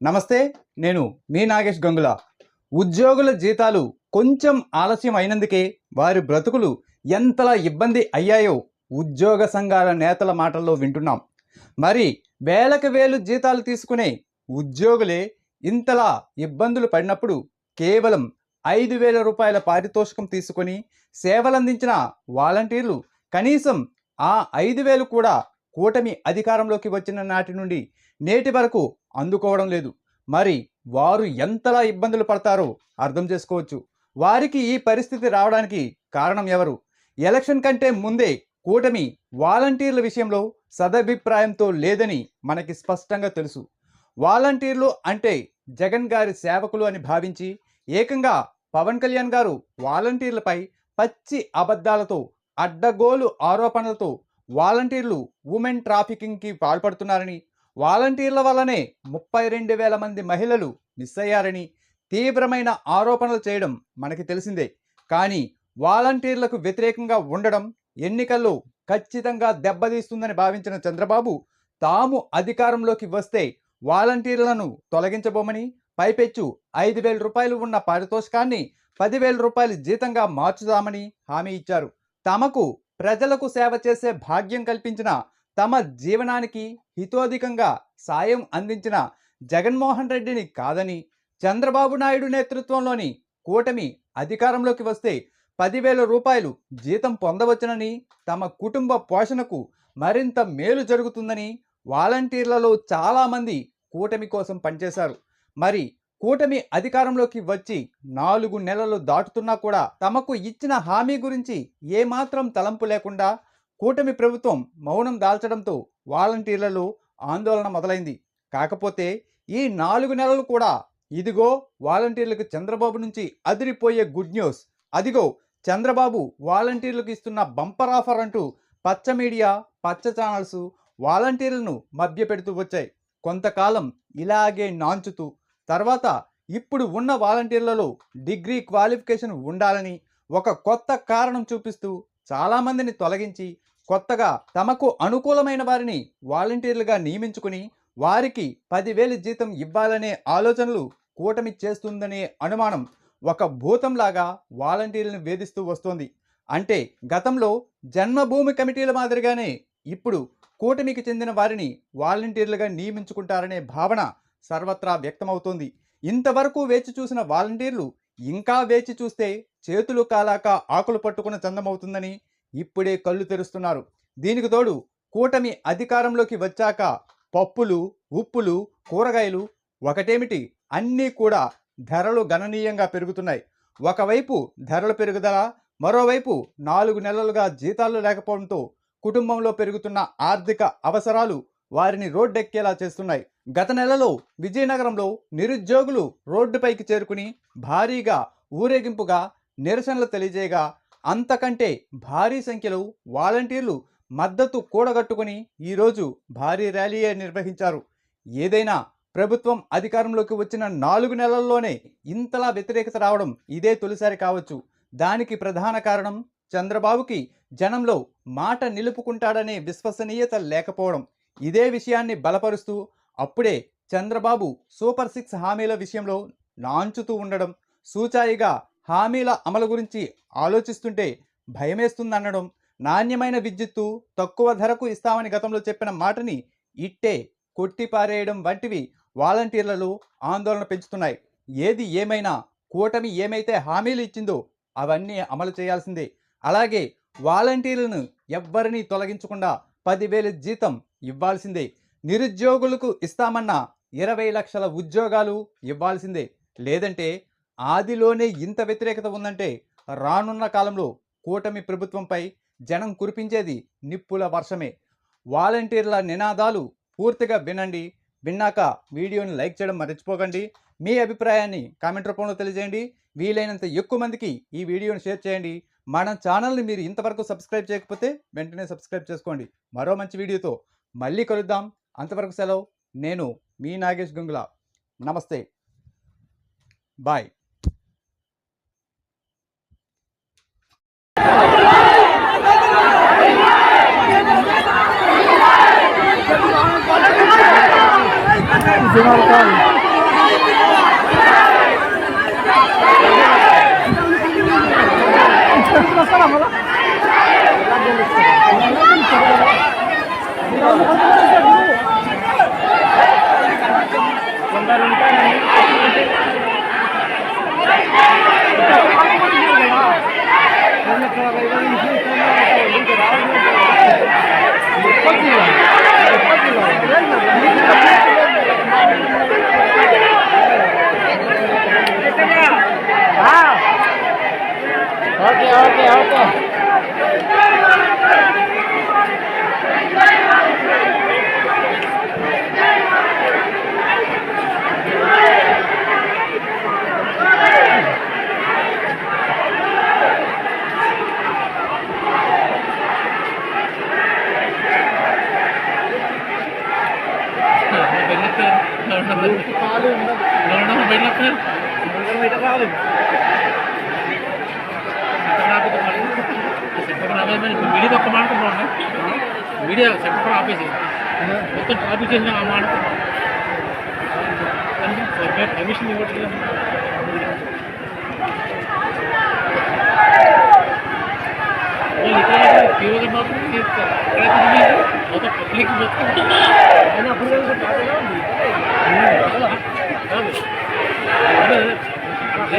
నమస్తే నేను మీ నాగేష్ గంగుల. ఉద్యోగుల జీతాలు కొంచెం ఆలస్యం అయినందుకే వారి బ్రతుకులు ఎంతలా ఇబ్బంది అయ్యాయో ఉద్యోగ సంఘాల నేతల మాటల్లో వింటున్నాం. మరి వేలకు వేలు జీతాలు తీసుకునే ఉద్యోగులే ఇంతలా ఇబ్బందులు పడినప్పుడు కేవలం ఐదు వేల రూపాయల పారితోషికం తీసుకొని సేవలందించిన వాలంటీర్లు కనీసం ఆ ఐదు వేలు కూడా కూటమి అధికారంలోకి వచ్చిన నాటి నుండి నేటి వరకు అందుకోవడం లేదు. మరి వారు ఎంతలా ఇబ్బందులు పడతారో అర్థం చేసుకోవచ్చు. వారికి ఈ పరిస్థితి రావడానికి కారణం ఎవరు? ఎలక్షన్ కంటే ముందే కూటమి వాలంటీర్ల విషయంలో సదభిప్రాయంతో లేదని మనకి స్పష్టంగా తెలుసు. వాలంటీర్లు అంటే జగన్ గారి సేవకులు అని భావించి ఏకంగా పవన్ కళ్యాణ్ గారు వాలంటీర్లపై పచ్చి అబద్ధాలతో అడ్డగోలు ఆరోపణలతో వాలంటీర్లు ఉమెన్ ట్రాఫికింగ్కి పాల్పడుతున్నారని వాలంటీర్ల వల్లనే ముప్పై రెండు వేల మంది మహిళలు మిస్ అయ్యారని తీవ్రమైన ఆరోపణలు చేయడం మనకి తెలిసిందే. కానీ వాలంటీర్లకు వ్యతిరేకంగా ఉండడం ఎన్నికల్లో ఖచ్చితంగా దెబ్బతీస్తుందని భావించిన చంద్రబాబు తాము అధికారంలోకి వస్తే వాలంటీర్లను తొలగించబోమని పైపెచ్చు ఐదు వేల రూపాయలు ఉన్న పారితోషికాన్ని పదివేల రూపాయలు జీతంగా మార్చుదామని హామీ ఇచ్చారు. తమకు ప్రజలకు సేవ చేసే భాగ్యం కల్పించిన తమ జీవనానికి హితోధికంగా సాయం అందించిన జగన్మోహన్ రెడ్డిని కాదని చంద్రబాబు నాయుడు నేతృత్వంలోని కూటమి అధికారంలోకి వస్తే పదివేల రూపాయలు జీతం పొందవచ్చునని తమ కుటుంబ పోషణకు మరింత మేలు జరుగుతుందని వాలంటీర్లలో చాలామంది కూటమి కోసం పనిచేశారు. మరి కూటమి అధికారంలోకి వచ్చి నాలుగు నెలలు దాటుతున్నా కూడా తమకు ఇచ్చిన హామీ గురించి ఏమాత్రం తలంపు లేకుండా కూటమి ప్రభుత్వం మౌనం దాల్చడంతో వాలంటీర్లలో ఆందోళన మొదలైంది. కాకపోతే ఈ నాలుగు నెలలు కూడా ఇదిగో వాలంటీర్లకు చంద్రబాబు నుంచి అదిరిపోయే గుడ్ న్యూస్. అదిగో చంద్రబాబు వాలంటీర్లకు ఇస్తున్న బంపర్ ఆఫర్ అంటూ పచ్చ మీడియా పచ్చ ఛానల్స్ వాలంటీర్లను మభ్యపెడుతూ వచ్చాయి. కొంతకాలం ఇలాగే నాంచుతూ తర్వాత ఇప్పుడు ఉన్న వాలంటీర్లలో డిగ్రీ క్వాలిఫికేషన్ ఉండాలని ఒక కొత్త కారణం చూపిస్తూ చాలామందిని తొలగించి కొత్తగా తమకు అనుకూలమైన వారిని వాలంటీర్లుగా నియమించుకుని వారికి పదివేలు జీతం ఇవ్వాలనే ఆలోచనలు కూటమి చేస్తుందనే అనుమానం ఒక భూతంలాగా వాలంటీర్లను వేధిస్తూ వస్తోంది. అంటే గతంలో జన్మభూమి కమిటీల మాదిరిగానే ఇప్పుడు కూటమికి చెందిన వారిని వాలంటీర్లుగా నియమించుకుంటారనే భావన సర్వత్రా వ్యక్తమవుతోంది. ఇంతవరకు వేచి చూసిన వాలంటీర్లు ఇంకా వేచి చూస్తే చేతులు కాలాక ఆకులు పట్టుకున్న చందమవుతుందని ఇప్పుడే కళ్ళు తెరుస్తున్నారు. దీనికి తోడు కూటమి అధికారంలోకి వచ్చాక పప్పులు ఉప్పులు కూరగాయలు ఒకటేమిటి? అన్నీ కూడా ధరలు గణనీయంగా పెరుగుతున్నాయి. ఒకవైపు ధరల పెరుగుదల మరోవైపు నాలుగు నెలలుగా జీతాలు లేకపోవడంతో కుటుంబంలో పెరుగుతున్న ఆర్థిక అవసరాలు వారిని రోడ్డెక్కేలా చేస్తున్నాయి. గత నెలలో విజయనగరంలో నిరుద్యోగులు రోడ్డుపైకి చేరుకుని భారీగా ఊరేగింపుగా నిరసనలు తెలియజేయగా అంతకంటే భారీ సంఖ్యలో వాలంటీర్లు మద్దతు కూడగట్టుకుని ఈరోజు భారీ ర్యాలీయే నిర్వహించారు. ఏదైనా ప్రభుత్వం అధికారంలోకి వచ్చిన నాలుగు నెలల్లోనే ఇంతలా వ్యతిరేకత రావడం ఇదే తొలిసారి కావచ్చు. దానికి ప్రధాన కారణం చంద్రబాబుకి జనంలో మాట నిలుపుకుంటాడనే విశ్వసనీయత లేకపోవడం. ఇదే విషయాన్ని బలపరుస్తూ అప్పుడే చంద్రబాబు సూపర్ సిక్స్ హామీల విషయంలో నాంచుతూ ఉండడం సూచాయిగా హామీల అమలు గురించి ఆలోచిస్తుంటే భయమేస్తుందనడం నాణ్యమైన విద్యుత్తు తక్కువ ధరకు ఇస్తామని గతంలో చెప్పిన మాటని ఇట్టే కొట్టిపారేయడం వంటివి వాలంటీర్లలో ఆందోళన పెంచుతున్నాయి. ఏది ఏమైనా కూటమి ఏమైతే హామీలు ఇచ్చిందో అవన్నీ అమలు చేయాల్సిందే. అలాగే వాలంటీర్లను ఎవ్వరినీ తొలగించకుండా పదివేల జీతం ఇవ్వాల్సిందే. నిరుద్యోగులకు ఇస్తామన్న ఇరవై లక్షల ఉద్యోగాలు ఇవ్వాల్సిందే. లేదంటే ఆదిలోనే ఇంత వ్యతిరేకత ఉందంటే రానున్న కాలంలో కూటమి ప్రభుత్వంపై జనం కురిపించేది నిప్పుల వర్షమే. వాలంటీర్ల నినాదాలు పూర్తిగా వినండి. విన్నాక వీడియోని లైక్ చేయడం మర్చిపోకండి. మీ అభిప్రాయాన్ని కామెంట్ రూపంలో తెలియజేయండి. వీలైనంత ఎక్కువ మందికి ఈ వీడియోని షేర్ చేయండి. మన ఛానల్ని మీరు ఇంతవరకు సబ్స్క్రైబ్ చేయకపోతే వెంటనే సబ్స్క్రైబ్ చేసుకోండి. మరో మంచి వీడియోతో మళ్ళీ కలుద్దాం. అంతవరకు సెలవు. నేను మీ నాగేష్ గంగుల. నమస్తే. బాయ్. ఒకసారి ఉంటానని నన్ను ఇక్కడ ఇరవై నిమిషాలు రావాలి వీడియో ఒక్క మాట వీడియో చెప్పడం ఆపేసి మొత్తం టాపిక్ చేసిన ఆ మాట పర్మిషన్ ఇవ్వట్లేదు వాళ్ళు ఇక్కడ తీవ్రంగా మాత్రం చేస్తారు ఎక్కడైతే మొత్తం పబ్లిక్ మొత్తం